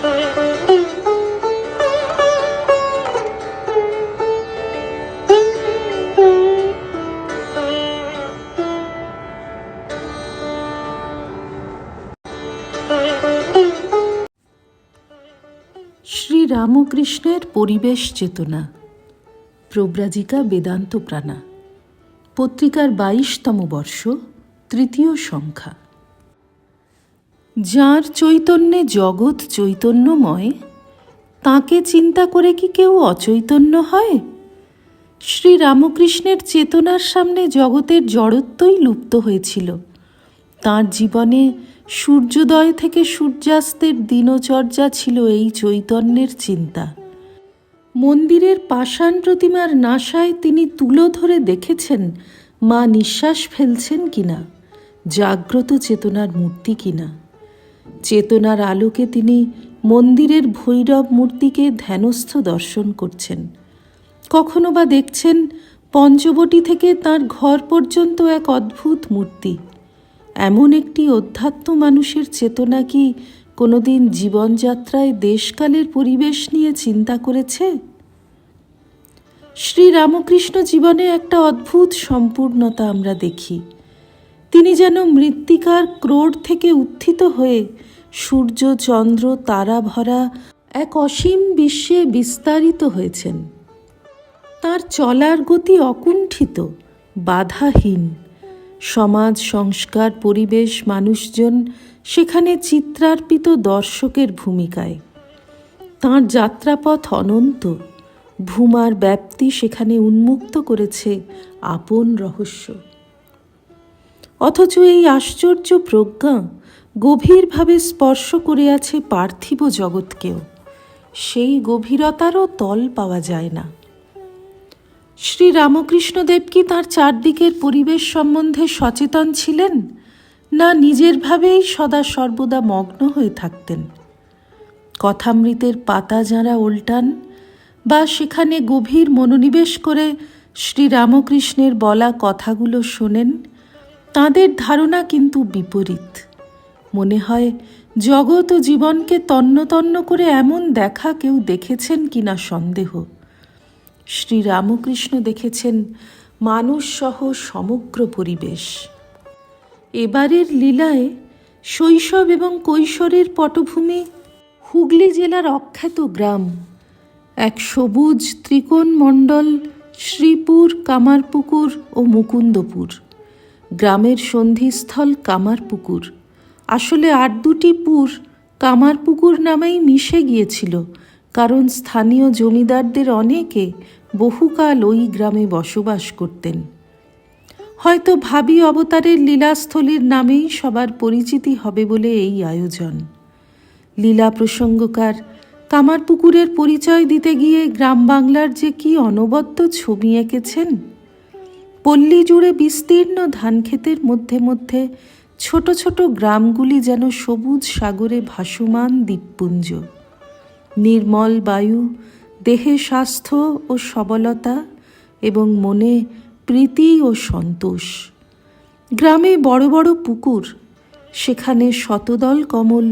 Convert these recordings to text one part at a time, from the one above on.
শ্রী রামকৃষ্ণের পরিবেশ চেতনা প্রব্রাজিকা বেদান্ত প্রাণা পত্রিকার বাইশতম বর্ষ তৃতীয় সংখ্যা। যার চৈতন্যে জগৎ চৈতন্যময়, তাকে চিন্তা করে কি কেউ অচৈতন্য হয়? শ্রী রামকৃষ্ণের চেতনার সামনে জগতের জড়ত্বই লুপ্ত হয়েছিল। তার জীবনে সূর্যোদয় থেকে সূর্যাস্তের দিনচর্যা ছিল এই চৈতন্যের চিন্তা। মন্দিরের পাষাণ প্রতিমার নাসায় তিনি তুলো ধরে দেখেছেন মা নিঃশ্বাস ফেলছেন কিনা, জাগ্রত চেতনার মূর্তি কিনা। চেতনার আলোকে তিনি মন্দিরের ভৈরব মূর্তিকে ধ্যানস্থ দর্শন করছেন। কখনো বা দেখছেন পঞ্চবটি থেকে তার ঘর পর্যন্ত এক অদ্ভুত মূর্তি। এমন একটি অধ্যাত্ম মানুষের চেতনা কি কোনোদিন জীবনযাত্রায় দেশকালের পরিবেশ নিয়ে চিন্তা করেছে? শ্রী রামকৃষ্ণ জীবনে একটা অদ্ভুত সম্পূর্ণতা আমরা দেখি। তিনি যেন মৃত্তিকার ক্রোড় থেকে উত্থিত হয়ে সূর্য, চন্দ্র, তারা ভরা এক অসীম বিশ্বে বিস্তারিত হয়েছেন। তার চলার গতি অকুণ্ঠিত, বাধাহীন। সমাজ, সংস্কার, পরিবেশ, মানুষজন সেখানে চিত্রার্পিত দর্শকের ভূমিকায়। তাঁর যাত্রাপথ অনন্ত। ভূমার ব্যাপ্তি সেখানে উন্মুক্ত করেছে আপন রহস্য। অথচ এই আশ্চর্য প্রজ্ঞা গভীরভাবে স্পর্শ করে আছে পার্থিব জগৎকেও। সেই গভীরতারও তল পাওয়া যায় না। শ্রী রামকৃষ্ণদেব কি তাঁর চারদিকের পরিবেশ সম্বন্ধে সচেতন ছিলেন, না নিজের ভাবেই সদা সর্বদা মগ্ন হয়ে থাকতেন? কথামৃতের পাতা যাঁরা উল্টান বা সেখানে গভীর মনোনিবেশ করে শ্রী রামকৃষ্ণের বলা কথাগুলো শোনেন, তাদের ধারণা কিন্তু বিপরীত। মনে হয়, জগৎ ও জীবনকে তন্ন তন্ন করে এমন দেখা কেউ দেখেছেন কিনা সন্দেহ। শ্রী রামকৃষ্ণ দেখেছেন মানুষ সহ সমগ্র পরিবেশ। এবারের লীলায় শৈশব এবং কৈশোরের পটভূমি হুগলি জেলার অখ্যাত গ্রাম। এক সবুজ ত্রিকোণ মণ্ডল শ্রীপুর, কামারপুকুর ও মুকুন্দপুর। গ্রামের সন্ধিস্থল কামারপুকুর। আসলে আর দুটি পুর কামারপুকুর নামেই মিশে গিয়েছিল, কারণ স্থানীয় জমিদারদের অনেকে বহুকাল ওই গ্রামে বসবাস করতেন। হয়তো ভাবি অবতারের লীলাস্থলীর নামেই সবার পরিচিতি হবে বলে এই আয়োজন। লীলা প্রসঙ্গকার কামারপুকুরের পরিচয় দিতে গিয়ে গ্রাম বাংলার যে কি অনবদ্য ছবি এঁকেছেন? পল্লী জুড়ে বিস্তীর্ণ ধানক্ষেতের মধ্যে মধ্যে ছোট ছোট গ্রামগুলি যেন সবুজ সাগরে ভাসমান দ্বীপপুঞ্জ। নির্মল বায়ু, দেহে স্বাস্থ্য ও সবলতা এবং মনে প্রীতি ও সন্তোষ। গ্রামে বড় বড় পুকুর, সেখানে শতদল কমল,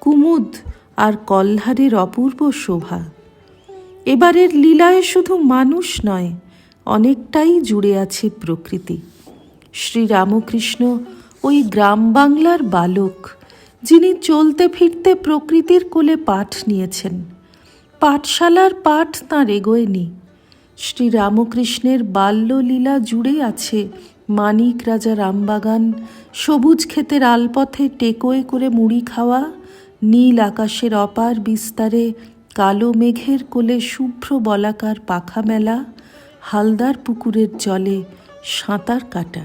কুমুদ আর কল্হারের অপূর্ব শোভা। এবারের লীলায় শুধু মানুষ নয়, অনেকটাই জুড়ে আছে প্রকৃতি। শ্রীরামকৃষ্ণ ওই গ্রাম বাংলার বালক, যিনি চলতে ফিরতে প্রকৃতির কোলে পাঠ নিয়েছেন। পাঠশালার পাঠ তাঁর এগোয়নি। শ্রীরামকৃষ্ণের বাল্যলীলা জুড়ে আছে মানিক রাজা রামবাগান, সবুজ ক্ষেতের আলপথে টেকোয় করে মুড়ি খাওয়া, নীল আকাশের অপার বিস্তারে কালো মেঘের কোলে শুভ্র বলাকার পাখা মেলা, হালদার পুকুরের জলে সাঁতার কাটা।